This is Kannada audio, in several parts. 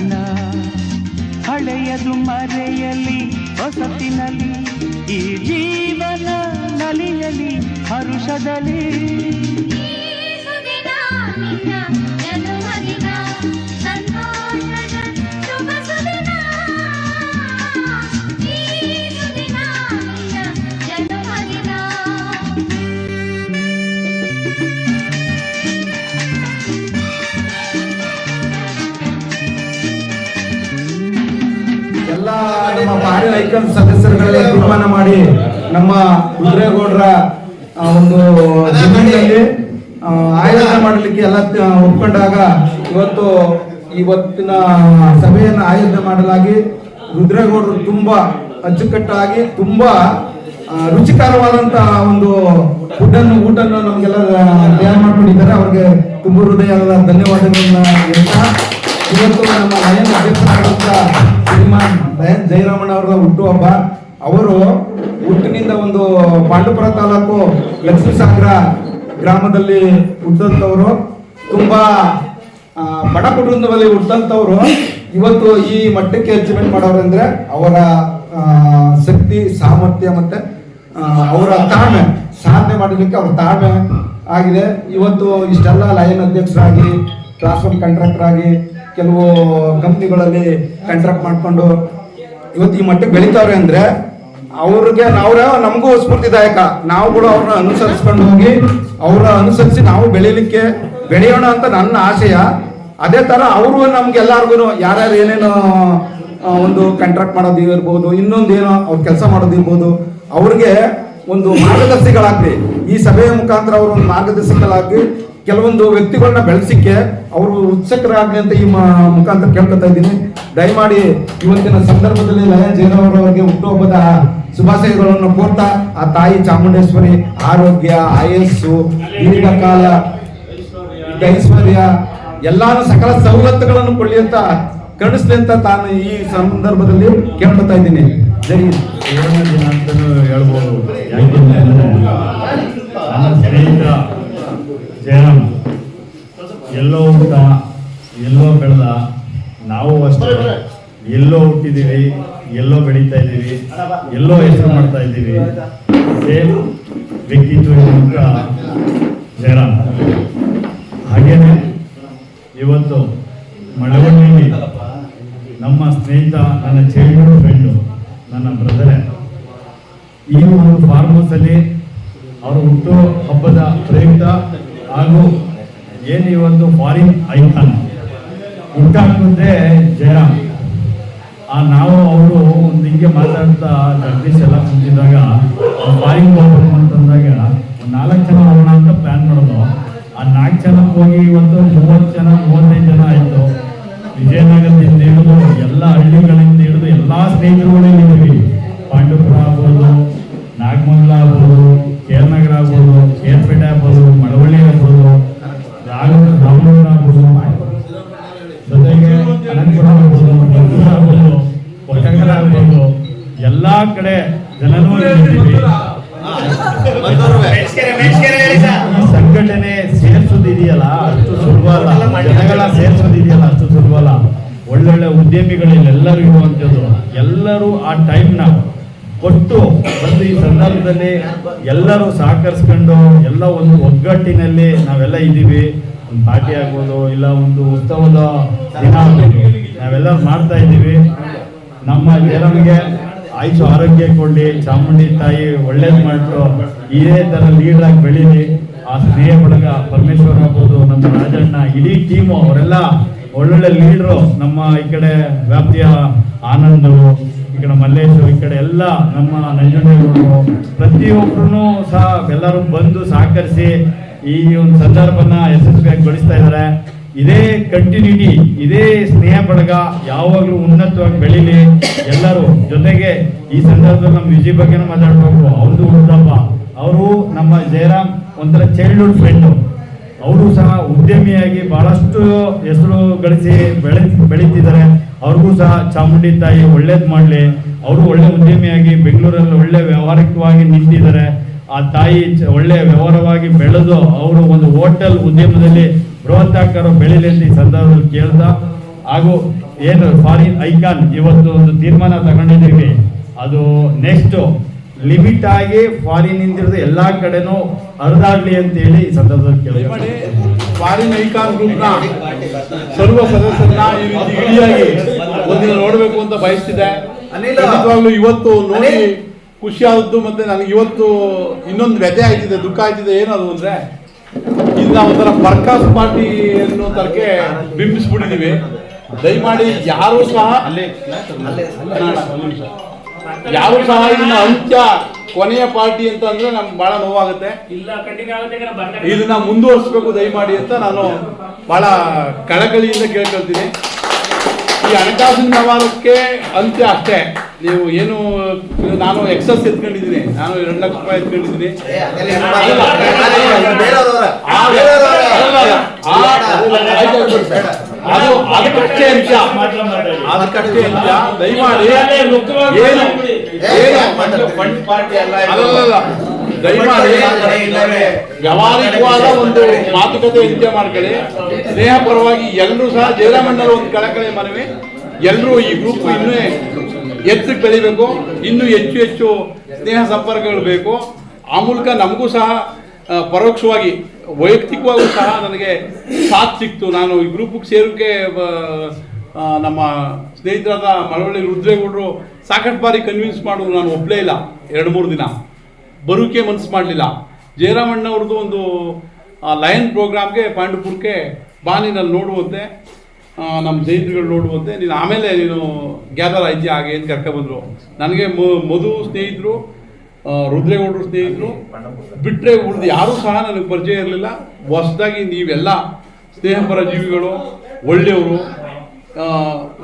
ಜನುಮದಿನ ಹಳೆಯದು ಮರೆಯಲಿ ಹೊಸತಿನಲಿ ಈ ಜೀವನ ನಲಿಯಲಿ ಹರುಷದಲ್ಲಿ. ನಮ್ಮ ಭಾರಿ ಐಕನ್ ಸದಸ್ಯರುಗಳೇ ತೀರ್ಮಾನ ಮಾಡಿ ನಮ್ಮ ರುದ್ರೇಗೌಡರ ಒಂದು ಆಯೋಜನೆ ಮಾಡಲಿಕ್ಕೆ ಎಲ್ಲ ಒಪ್ಕೊಂಡಾಗ ಇವತ್ತು ಇವತ್ತಿನ ಸಭೆಯನ್ನು ಆಯೋಜನೆ ಮಾಡಲಾಗಿ ರುದ್ರೇಗೌಡರು ತುಂಬಾ ಅಚ್ಚುಕಟ್ಟಾಗಿ ತುಂಬಾ ರುಚಿಕರವಾದಂಥ ಒಂದು ಫುಡ್ ಅನ್ನು ಊಟನ್ನು ನಮಗೆಲ್ಲ ತಯಾರು ಮಾಡ್ಕೊಂಡಿದ್ದಾರೆ. ಅವ್ರಿಗೆ ತುಂಬ ಹೃದಯದ ಧನ್ಯವಾದಗಳನ್ನ ಹೇಳ್ತಾ ಇವತ್ತು ನಮ್ಮ ಲಯನ್ ಅಧ್ಯಕ್ಷರಾದಂತ ಶ್ರೀಮಾನ್ ಲಯನ್ ಜಯರಾಮಣ್ಣ ಅವರ ಹುಟ್ಟುಹಬ್ಬ ಅವರು ಹುಟ್ಟಿನಿಂದ ಒಂದು ಪಾಂಡುಪುರ ತಾಲೂಕು ಲಕ್ಷ್ಮೀ ಸಾಗರ ಗ್ರಾಮದಲ್ಲಿ ಹುಟ್ಟಿದಂಥವರು. ತುಂಬಾ ಬಡ ಕುಟುಂಬದಲ್ಲಿ ಹುಟ್ಟಂತವ್ರು ಇವತ್ತು ಈ ಮಟ್ಟಕ್ಕೆ ಅಚೀವ್ಮೆಂಟ್ ಮಾಡೋರಂದ್ರೆ ಅವರ ಶಕ್ತಿ, ಸಾಮರ್ಥ್ಯ ಮತ್ತೆ ಅವರ ತಾಳ್ಮೆ. ಸಾಧನೆ ಮಾಡಲಿಕ್ಕೆ ಅವ್ರ ತಾಳ್ಮೆ ಆಗಿದೆ. ಇವತ್ತು ಇಷ್ಟೆಲ್ಲ ಲಯನ್ ಅಧ್ಯಕ್ಷರಾಗಿ ಟ್ರಾನ್ಸ್ಫರ್ ಕಂಟ್ರಾಕ್ಟರ್ ಆಗಿ ಕೆಲವು ಕಂಪ್ನಿಗಳಲ್ಲಿ ಕಾಂಟ್ರಾಕ್ಟ್ ಮಾಡ್ಕೊಂಡು ಇವತ್ತು ಈ ಮಟ್ಟಕ್ಕೆ ಬೆಳಿತಾವ್ರೆ ಅಂದ್ರೆ ಅವ್ರಿಗೆ ಅವ್ರ ನಮಗೂ ಸ್ಫೂರ್ತಿದಾಯಕ. ನಾವು ಕೂಡ ಅವ್ರನ್ನ ಅನುಸರಿಸ್ಕೊಂಡು ಹೋಗಿ ಅವ್ರ ಅನುಸರಿಸಿ ನಾವು ಬೆಳೀಲಿಕ್ಕೆ ಬೆಳೆಯೋಣ ಅಂತ ನನ್ನ ಆಶಯ. ಅದೇ ತರ ಅವರು ನಮ್ಗೆಲ್ಲರಿಗೂ ಯಾರ್ಯಾರು ಏನೇನು ಒಂದು ಕಾಂಟ್ರಾಕ್ಟ್ ಮಾಡೋದು ಇರ್ಬೋದು, ಇನ್ನೊಂದೇನೋ ಅವ್ರು ಕೆಲಸ ಮಾಡೋದು ಇರ್ಬೋದು, ಅವ್ರಿಗೆ ಒಂದು ಮಾರ್ಗದರ್ಶಿಗಳಾಗ್ಲಿ, ಈ ಸಭೆಯ ಮುಖಾಂತರ ಅವರು ಒಂದು ಮಾರ್ಗದರ್ಶಿಗಳಾಗಿ ಕೆಲವೊಂದು ವ್ಯಕ್ತಿಗಳನ್ನ ಬೆಳೆಸಿಕ್ಕೆ ಅವರು ಉತ್ಸುಕರಾಗ್ಲಿ ಅಂತ ಈ ಮುಖಾಂತರ ಕೇಳ್ಕೊತಾ ಇದ್ದೀನಿ. ದಯಮಾಡಿ ಇವತ್ತಿನ ಸಂದರ್ಭದಲ್ಲಿ ಲಯನ್ ಜಯರಾವ್ ಅವರಿಗೆ ಹುಟ್ಟುಹಬ್ಬದ ಶುಭಾಶಯಗಳನ್ನು ಕೋರ್ತಾ, ಆ ತಾಯಿ ಚಾಮುಂಡೇಶ್ವರಿ ಆರೋಗ್ಯ, ಆಯಸ್ಸು, ದೀರ್ಘಕಾಲ, ಐಶ್ವರ್ಯ, ಎಲ್ಲಾನು ಸಕಲ ಸವಲತ್ತುಗಳನ್ನು ಕೊಳ್ಳಿ ಅಂತ ಕರುಣಿಸ್ಲಿ ಅಂತ ತಾನು ಈ ಸಂದರ್ಭದಲ್ಲಿ ಕೇಳ್ಕೊತಾ ಇದ್ದೀನಿ. ಜೈ ಹೇಳ್ಬೋದು. ಜಯರಾಮ್ ಎಲ್ಲೋ ಹುಟ್ಟ ಎಲ್ಲೋ ಬೆಳೆದ ನಾವು ಅಷ್ಟೇ. ಎಲ್ಲೋ ಹುಟ್ಟಿದ್ದೀವಿ ಎಲ್ಲೋ ಬೆಳೀತಾ ಇದ್ದೀವಿ ಎಲ್ಲೋ ಹೆಸರು ಮಾಡ್ತಾ ಇದ್ದೀವಿ. ಸೇಮ್ ವ್ಯಕ್ತಿತ್ವ ಜಯರಾಮ್. ಹಾಗೇನೆ ಇವತ್ತು ಮಳವಳ್ಳಿಯಲ್ಲಿ ನಮ್ಮ ಸ್ನೇಹಿತ ನನ್ನ ಚೈಲ್ಡ್ಹುಡ್ ಫ್ರೆಂಡು ನನ್ನ ಬ್ರದರೇ ಈ ಒಂದು ಫಾರ್ಮ್ ಹೌಸ್ ಅಲ್ಲಿ ಅವರ ಹುಟ್ಟು ಹಬ್ಬದ ಪ್ರಯುಕ್ತ ಹಾಗೂ ಏನು ಈ ಒಂದು ಫಾರಿನ್ ಐಕಾನ್ ಹುಟ್ಟಾಕುವುದೇ ಜಯರಾಮ್ ಆ ನಾವು, ಅವರು ಒಂದು ಹಿಂಗೆ ಮಾತಾಡ್ತಾ ಜಗದೀಶ್ ಎಲ್ಲ ಕುಂತಿದ್ದಾಗ ಫಾರಿನ್ ಹೋಗ್ಬೇಕು ಅಂತಂದಾಗ ನಾಲ್ಕು ಜನ ಹೋಗೋಣ ಅಂತ ಪ್ಲಾನ್ ಮಾಡೋದು. ಆ ನಾಲ್ಕು ಜನಕ್ಕೆ ಹೋಗಿ ಇವತ್ತು ಮೂವತ್ತು ಜನ, ಮೂವತ್ತೈದು ಜನ ಆಯಿತು. ವಿಜಯನಗರದಿಂದ ಹಿಡಿದು ಎಲ್ಲ ಹಳ್ಳಿಗಳಿಂದ ಹಿಡಿದು ಎಲ್ಲ ಸ್ನೇಹಿತರುಗಳೇ ಇದ್ದೀವಿ. ಪಾಂಡುಪುರ ಆಗ್ಬೋದು, ನಾಗಮಂಗಲ ಆಗ್ಬೋದು ಕೇರನಗರ ಆಗ್ಬೋದು ಕೇರ್ಪೇಟೆ ಆಗ್ಬೋದು ಮಳವಳ್ಳಿ ಆಗ್ಬೋದು ರಾಮನಗರ ಆಗ್ಬೋದು ಜೊತೆಗೆ ಅನಂತಪುರ ಆಗ್ಬೋದು ಮದ್ದೂರು ಆಗ್ಬೋದು ಕೊಟ್ಟಂಗರ ಆಗ್ಬೋದು ಎಲ್ಲಾ ಕಡೆ ಜನರು ಸಂಘಟನೆ ಸೇರ್ಸೋದಿದೆಯಲ್ಲ ಅಷ್ಟು ಸುಲಭ ಅಲ್ಲ. ಜನಗಳ ಸೇರ್ಸೋದಿದೆಯಲ್ಲ ಅಷ್ಟು ಸುಲಭ ಅಲ್ಲ. ಒಳ್ಳೊಳ್ಳೆ ಉದ್ಯಮಿಗಳು ಎಲ್ಲರೂ ಇರುವಂಥದ್ದು. ಎಲ್ಲರೂ ಆ ಟೈಮ್ನ ಕೊಟ್ಟು ಒಂದು ಈ ಸಂದರ್ಭದಲ್ಲಿ ಎಲ್ಲರೂ ಸಹಕರಿಸ್ಕೊಂಡು ಎಲ್ಲ ಒಂದು ಒಗ್ಗಟ್ಟಿನಲ್ಲಿ ನಾವೆಲ್ಲ ಇದ್ದೀವಿ. ಒಂದು ಪಾರ್ಟಿ ಆಗ್ಬೋದು, ಇಲ್ಲ ಒಂದು ಉತ್ಸವದ ದಿನ ನಾವೆಲ್ಲ ಮಾಡ್ತಾ ಇದ್ದೀವಿ. ನಮ್ಮ ಜನರಿಗೆ ಆಯ್ಸು ಆರೋಗ್ಯ ಕೊಡಲಿ ಚಾಮುಂಡಿ ತಾಯಿ ಒಳ್ಳೇದು ಮಾಡ್ರು ಇದೇ ಥರ ಆಗಿ ಬೆಳೀಲಿ ಆ ಸ್ನೇಹ ಬಳಗ ಪರಮೇಶ್ವರ್ ಆಗ್ಬೋದು, ನಮ್ಮ ರಾಜಣ್ಣ, ಇಡೀ ಟೀಮು ಅವರೆಲ್ಲ ಒಳ್ಳೊಳ್ಳೆ ಲೀಡ್ರು ನಮ್ಮ ಈ ಕಡೆ ವ್ಯಾಪ್ತಿಯ ಆನಂದ್ ಈ ಕಡೆ ಈ ಕಡೆ ಎಲ್ಲ ನಮ್ಮ ನಂಜುಂಡೇಗೌಡರು. ಪ್ರತಿಯೊಬ್ಬರು ಸಹ ಎಲ್ಲರೂ ಬಂದು ಸಹಕರಿಸಿ ಈ ಒಂದು ಸಂದರ್ಭನ ಯಶಸ್ವಿಯಾಗಿ ಗೊಳಿಸ್ತಾ ಇದ್ದಾರೆ. ಇದೇ ಕಂಟಿನ್ಯೂಟಿ ಇದೇ ಸ್ನೇಹ ಬಳಗ ಯಾವಾಗಲೂ ಉನ್ನತವಾಗಿ ಬೆಳೀಲಿ. ಎಲ್ಲರೂ ಜೊತೆಗೆ ಈ ಸಂದರ್ಭದಲ್ಲಿ ನಮ್ಮ ವಿಜಯ್ ಬಗ್ಗೆನೂ ಮಾತಾಡಬೇಕು. ಅವ್ರದ್ದು ಹುಟ್ಟುಹಬ್ಬ ಅವರು ನಮ್ಮ ಜಯರಾಮ್ ಒಂಥರ ಚೈಲ್ಡ್ಹುಡ್ ಫ್ರೆಂಡು ಅವರು ಸಹ ಉದ್ಯಮಿಯಾಗಿ ಬಹಳಷ್ಟು ಹೆಸರು ಗಳಿಸಿ ಬೆಳೆ, ಬೆಳೀತಿದ್ದಾರೆ. ಅವ್ರಿಗೂ ಸಹ ಚಾಮುಂಡಿ ತಾಯಿ ಒಳ್ಳೇದು ಮಾಡಲಿ. ಅವರು ಒಳ್ಳೆ ಉದ್ಯಮಿಯಾಗಿ ಬೆಂಗಳೂರಲ್ಲಿ ಒಳ್ಳೆ ವ್ಯವಹಾರಿಕವಾಗಿ ನಿಂತಿದ್ದಾರೆ. ಆ ತಾಯಿ ಒಳ್ಳೆ ವ್ಯವಹಾರವಾಗಿ ಬೆಳೆದು ಅವರು ಒಂದು ಹೋಟೆಲ್ ಉದ್ಯಮದಲ್ಲಿ ಬೃಹತ್ತಾಕಾರ ಬೆಳೀಲಿ ಅಂತ ಈ ಸಂದರ್ಭದಲ್ಲಿ ಕೇಳ್ತಾ. ಹಾಗೂ ಏನು ಫಾರಿನ್ ಐಕಾನ್ ಇವತ್ತು ಒಂದು ತೀರ್ಮಾನ ತಗೊಂಡಿದ್ದೀವಿ. ಅದು ನೆಕ್ಸ್ಟ್ ಲಿಮಿಟ್ ಆಗಿ ಫಾರಿನ್ ಇಂದಿರೋದು ಎಲ್ಲಾ ಕಡೆನೂ ಹರಿದಾಡ್ಲಿ ಅಂತ ಹೇಳಿ ಈ ಸಂದರ್ಭದಲ್ಲಿ ಕೇಳಿ ಫಾರಿನ್ ಐಕಾನ್ ಗ್ರೂಪ್ನ ಸರ್ವ ಸದಸ್ಯರನ್ನ ಈ ರೀತಿ ಇಡಿಯಾಗಿ ಒಂದಿನ ನೋಡಬೇಕು ಅಂತ ಬಯಸ್ತಿದೆ. ನಿಜವಾಗ್ಲೂ ಇವತ್ತು ನೋಡಿ ಖುಷಿ ಆದದ್ದು ಮತ್ತೆ ನನಗೆ ಇವತ್ತು ಇನ್ನೊಂದು ವ್ಯಥೆ ಆಯ್ತಿದೆ ದುಃಖ ಆಯ್ತಿದೆ ಏನದು ಅಂದ್ರೆ ಇಲ್ಲ ಒಂಥರ ಬರ್ಕಾಸ್ ಪಾರ್ಟಿ ಅನ್ನೋ ತರಕ್ಕೆ ಬಿಂಬಿಸ್ಬಿಟ್ಟಿದೀವಿ. ದಯಮಾಡಿ ಯಾರು ಸಹ ಯಾರು ಸಹ ಇದನ್ನ ಅಂತ್ಯ ಕೊನೆಯ ಪಾರ್ಟಿ ಅಂತ ಅಂದ್ರೆ ನಮ್ಗೆ ಬಹಳ ನೋವಾಗುತ್ತೆ ಇದನ್ನ ಮುಂದುವರಿಸಬೇಕು ದಯಮಾಡಿ ಅಂತ ನಾನು ಬಹಳ ಕಳಕಳಿಯಿಂದ ಕೇಳ್ಕೊಳ್ತೀನಿ ಈ ಹಣಕಾಸಿನ ವ್ಯವಹಾರಕ್ಕೆ ಅಂತ್ಯ ಅಷ್ಟೇ ನೀವು ಏನು ನಾನು ಎಕ್ಸಸ್ ಎತ್ಕೊಂಡಿದ್ದೀನಿ ನಾನು ಎರಡು ಲಕ್ಷ ರೂಪಾಯಿ ಎತ್ಕೊಂಡಿದ್ದೀನಿ ಆ- ಆ- ಅದು ಅದಕ್ಕಷ್ಟೇ ಅಂತ್ಯ. ಅದಕ್ಕಷ್ಟೇ ಅಂತ್ಯ. ದಯಮಾಡಿ ಏನು ಏನು ಅಲ್ಲಲ್ಲ ದಯಮಾಡಿ ವ್ಯಾವಹಾರಿಕವಾದ ಒಂದು ಮಾತುಕತೆ ಅಂತ್ಯ ಮಾಡ್ಕೊಳ್ಳಿ. ಸ್ನೇಹ ಪರವಾಗಿ ಎಲ್ಲರೂ ಸಹ ಜಯರಾಮಣ್ಣರ ಒಂದು ಕಳಕಳಿ ಮನವಿ. ಎಲ್ಲರೂ ಈ ಗ್ರೂಪ್ ಇನ್ನೂ ಎತ್ತಕ್ಕೆ ಬೆಳಿಬೇಕು. ಇನ್ನೂ ಹೆಚ್ಚು ಹೆಚ್ಚು ಸ್ನೇಹ ಸಂಪರ್ಕಗಳು ಬೇಕು. ಆ ಮೂಲಕ ನಮಗೂ ಸಹ ಪರೋಕ್ಷವಾಗಿ ವೈಯಕ್ತಿಕವಾಗೂ ಸಹ ನನಗೆ ಸಾಥ್ ಸಿಕ್ತು. ನಾನು ಈ ಗ್ರೂಪಿಗೆ ಸೇರೋಕ್ಕೆ ನಮ್ಮ ಸ್ನೇಹಿತರಾದ ಮಳವಳ್ಳಿ ರುದ್ರೇಗೌಡರು ಸಾಕಷ್ಟು ಬಾರಿ ಕನ್ವಿನ್ಸ್ ಮಾಡು, ನಾನು ಒಪ್ಪಲೇ ಇಲ್ಲ, ಎರಡು ಮೂರು ದಿನ. ಬರೋಕೆ ಮನಸ್ಸು ಮಾಡಲಿಲ್ಲ. ಜಯರಾಮಣ್ಣವ್ರದ್ದು ಒಂದು ಲಯನ್ ಪ್ರೋಗ್ರಾಮ್ಗೆ ಪಾಂಡುಪುರಕ್ಕೆ ಬಾನಿನಲ್ಲಿ ನೀನು ನೋಡುವಂತೆ ನಮ್ಮ ಸ್ನೇಹಿತರುಗಳು ನೋಡುವಂತೆ, ನೀನು ಆಮೇಲೆ ನೀನು ಗ್ಯಾದರ್ ಐದ್ಯ ಹಾಗೆ ಅಂತ ಕರ್ಕೊಬಂದರು ನನಗೆ ಮಧು ಸ್ನೇಹಿತರು ರುದ್ರೇಗೌಡರು ಸ್ನೇಹಿತರು ಬಿಟ್ಟರೆ ಉಳಿದು ಯಾರೂ ಸಹ ನನಗೆ ಪರಿಚಯ ಇರಲಿಲ್ಲ. ಹೊಸದಾಗಿ ನೀವೆಲ್ಲ ಸ್ನೇಹಪರ ಜೀವಿಗಳು, ಒಳ್ಳೆಯವರು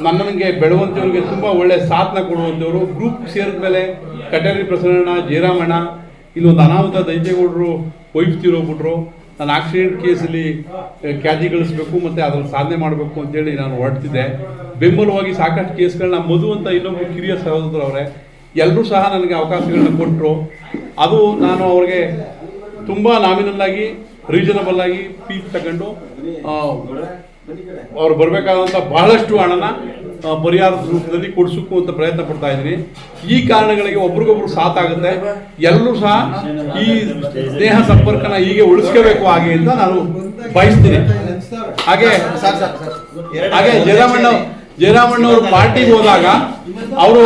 ನನ್ನನಿಗೆ ಬೆಳವಂತವ್ರಿಗೆ ತುಂಬ ಒಳ್ಳೆಯ ಸಾಥನ ಕೊಡುವಂಥವ್ರು. ಗ್ರೂಪ್ ಸೇರಿದ ಮೇಲೆ ಕಟೇರಿ ಪ್ರಸನ್ನ ಜಯರಾಮಣ್ಣ, ಇಲ್ಲೊಂದು ಅನಾಹುತ ದೈತ್ಯಗೌಡರು ವೈಫ್ ನಾನು ಆಕ್ಸಿಡೆಂಟ್ ಕೇಸಲ್ಲಿ ಖ್ಯಾತಿ ಗಳಿಸ್ಬೇಕು ಮತ್ತು ಅದ್ರಲ್ಲಿ ಸಾಧನೆ ಮಾಡಬೇಕು ಅಂತೇಳಿ ನಾನು ಹೊರಡ್ತಿದ್ದೆ. ಬೆಂಬಲವಾಗಿ ಸಾಕಷ್ಟು ಕೇಸ್ಗಳನ್ನ ಮಧು ಅಂತ ಇನ್ನೊಬ್ಬರು ಕಿರಿಯ ಸಹೋದರವ್ರೆ ಎಲ್ಲರೂ ಸಹ ನನಗೆ ಅವಕಾಶಗಳನ್ನ ಕೊಟ್ಟರು ಅದು ನಾನು ಅವ್ರಿಗೆ ತುಂಬ ನಾಮಿನಲ್ ಆಗಿ ರೀಸನಬಲ್ ಆಗಿ ಫೀಸ್ ತಗೊಂಡು ಅವ್ರು ಬರಬೇಕಾದಂಥ ಬಹಳಷ್ಟು ಹಣನ ಪರಿಹಾರದ ರೂಪದಲ್ಲಿ ಕೊಡಿಸೋಕ್ಕೂ ಅಂತ ಪ್ರಯತ್ನ ಪಡ್ತಾ ಇದ್ದೀನಿ. ಈ ಕಾರಣಗಳಿಗೆ ಒಬ್ರಿಗೊಬ್ರು ಸಾಥ್ ಆಗುತ್ತೆ. ಎಲ್ಲರೂ ಸಹ ಈ ಸ್ನೇಹ ಸಂಪರ್ಕನ ಹೀಗೆ ಉಳಿಸ್ಕೋಬೇಕು ಹಾಗೆ ಅಂತ ನಾನು ಬಯಸ್ತೀನಿ. ಹಾಗೆ ಹಾಗೆ ಜಯರಾಮಣ್ಣ ಜಯರಾಮಣ್ಣವ್ರು ಪಾರ್ಟಿಗೆ ಹೋದಾಗ ಅವರು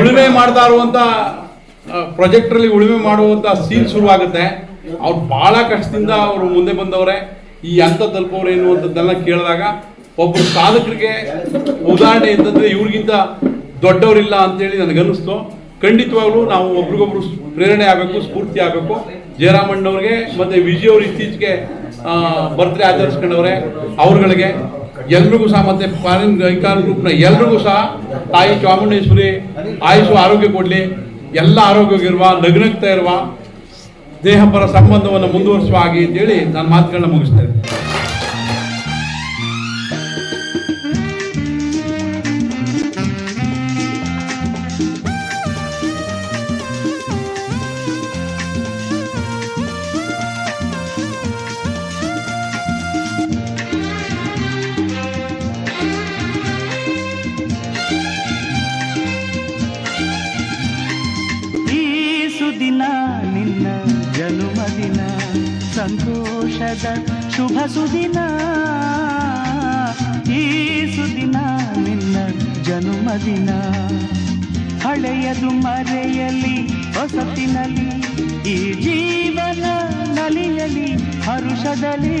ಉಳುಮೆ ಮಾಡ್ತಾ ಇರುವಂತ ಪ್ರೊಜೆಕ್ಟ್ರಲ್ಲಿ ಉಳುಮೆ ಮಾಡುವಂತ ಸೀನ್ ಶುರುವಾಗುತ್ತೆ. ಅವ್ರು ಬಹಳ ಕಷ್ಟದಿಂದ ಅವರು ಮುಂದೆ ಬಂದವರೇ. ಈ ಹಂತ ತಲುಪವ್ರೆ ಎನ್ನುವಂಥದ್ದೆಲ್ಲ ಕೇಳಿದಾಗ ಒಬ್ಬರು ಸಾಧಕರಿಗೆ ಉದಾಹರಣೆ ಎಂತಂದ್ರೆ ಇವ್ರಿಗಿಂತ ದೊಡ್ಡವರಿಲ್ಲ ಅಂತೇಳಿ ನನಗನ್ನಿಸ್ತು. ಖಂಡಿತವಾಗ್ಲೂ ನಾವು ಒಬ್ರಿಗೊಬ್ರು ಪ್ರೇರಣೆ ಆಗಬೇಕು, ಸ್ಫೂರ್ತಿ ಆಗಬೇಕು. ಜಯರಾಮಣ್ಣವ್ರಿಗೆ ಮತ್ತೆ ವಿಜಯ್ ಅವರು ಇತ್ತೀಚೆಗೆ ಬರ್ತ್ಡೇ ಆಚರಿಸ್ಕೊಂಡವ್ರೆ, ಅವ್ರುಗಳಿಗೆ. ಎಲ್ರಿಗೂ ಸಹ ಮತ್ತೆ ಗ್ರೂಪ್ನ ಎಲ್ರಿಗೂ ಸಹ ತಾಯಿ ಚಾಮುಂಡೇಶ್ವರಿ ಆಯುಷು ಆರೋಗ್ಯ ಕೊಡಲಿ. ಎಲ್ಲ ಆರೋಗ್ಯವಾಗಿರುವ, ನಗ್ನಗ್ತಾ ಇರುವ ದೇಹಪರ ಸಂಬಂಧವನ್ನು ಮುಂದುವರಿಸುವ ಹಾಗೆ ಅಂತೇಳಿ ನಾನು ಮಾತುಗಳನ್ನ ಮುಗಿಸ್ತೇನೆ. ಜನುಮದಿನ. ಹಳೆಯದು ಮರೆಯಲಿ ಹೊಸತಿನಲಿ ಈ ಜೀವನ ನಲಿಯಲಿ ಹರುಷದಲ್ಲಿ.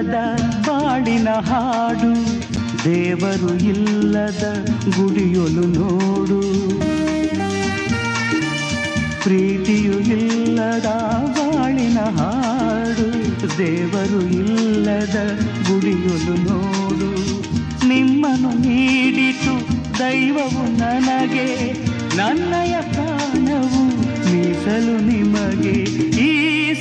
ಇಲ್ಲದ ಬಾಳಿನ ಹಾಡು, ದೇವರು ಇಲ್ಲದ ಗುಡಿಯೊಲು ನೋಡು. ಪ್ರೀತಿಯು ಇಲ್ಲದ ಬಾಳಿನ ಹಾಡು, ದೇವರು ಇಲ್ಲದ ಗುಡಿಯೊಲು ನೋಡು. ನಿಮ್ಮನ್ನು ನೀಡಿತು ದೈವವು ನನಗೆ, ನನ್ನಯ ಪ್ರಾಣವು ಮೀಸಲು ನಿಮಗೆ. ಈ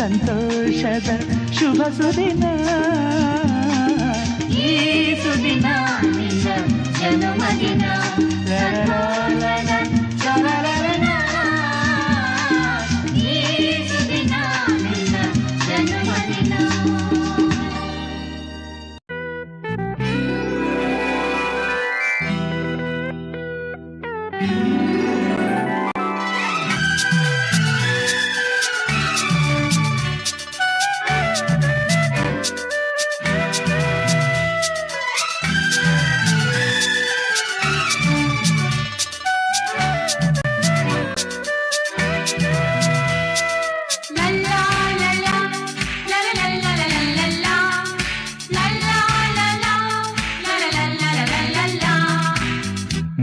ಸಂತೋಷದ ಶುಭ ಸುದಿನ ಈ ಸುದಿನ ನಿನ್ನ ಜನ್ಮದಿನ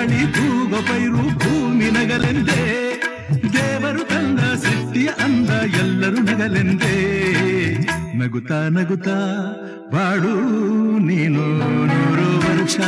ಬೀಸಗಾಳಿ ತೂಗ ಪೈರು ಭೂಮಿ ನಗಲೆಂದೇ. ದೇವರು ತಂದ ಸೃಷ್ಟಿಯ ಅಂದ ಎಲ್ಲರೂ ನಗಲೆಂದೇ. ನಗುತ್ತಾ ನಗುತ್ತಾ ಬಾಡು ನೀನು ನೂರು ವರ್ಷ.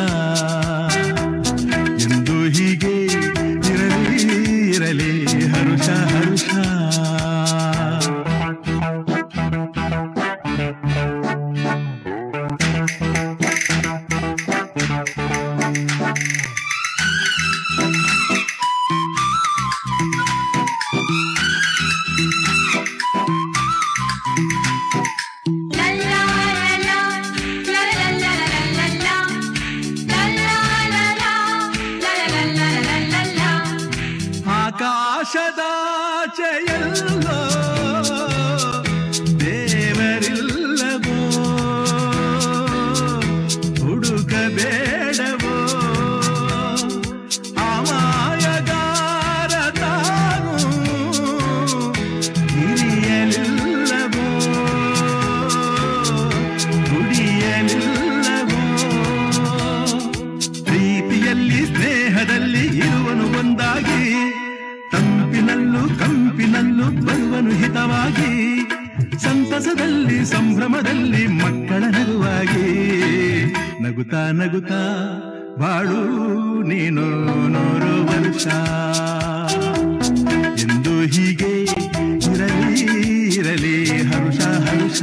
ಕಂಪಿನಲ್ಲೂ ಬರುವನು ಹಿತವಾಗಿ, ಸಂತಸದಲ್ಲಿ, ಸಂಭ್ರಮದಲ್ಲಿ ಮಕ್ಕಳ ನಗುವಾಗಿ. ನಗುತ್ತಾ ನಗುತ್ತಾ, ಬಾಳು ನೀನು ನೂರು ವರ್ಷ ಎಂದು ಹೀಗೆ ಇರಲಿ ಇರಲಿ ಹರುಷ ಹರುಷ.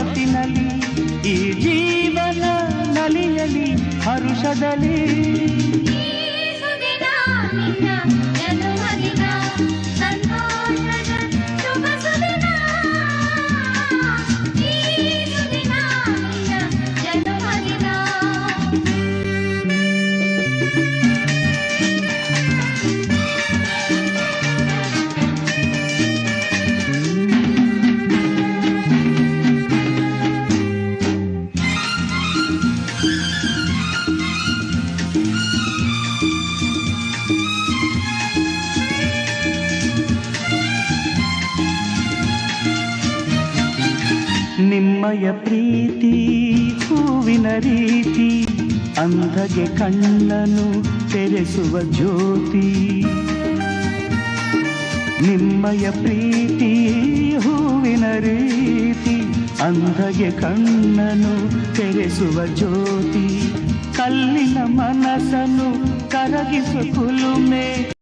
ಹೊಸತಿನಲಿ ಈ ಜೀವನ ನಲಿಯಲಿ ಹರುಷದಲ್ಲಿ. ನಿಮ್ಮಯ ಪ್ರೀತಿ, ಹೂವಿನ ರೀತಿ, ಅಂಧಗೆ ಕಣ್ಣನು ತೆರೆಸುವ ಜ್ಯೋತಿ. ನಿಮ್ಮಯ ಪ್ರೀತಿ, ಹೂವಿನ ರೀತಿ, ಅಂಧಗೆ ಕಣ್ಣನು ತೆರೆಸುವ ಜ್ಯೋತಿ. ಕಲ್ಲಿನ ಮನಸ್ಸನ್ನು ಕರಗಿಸುವ ಕುಲುಮೆ.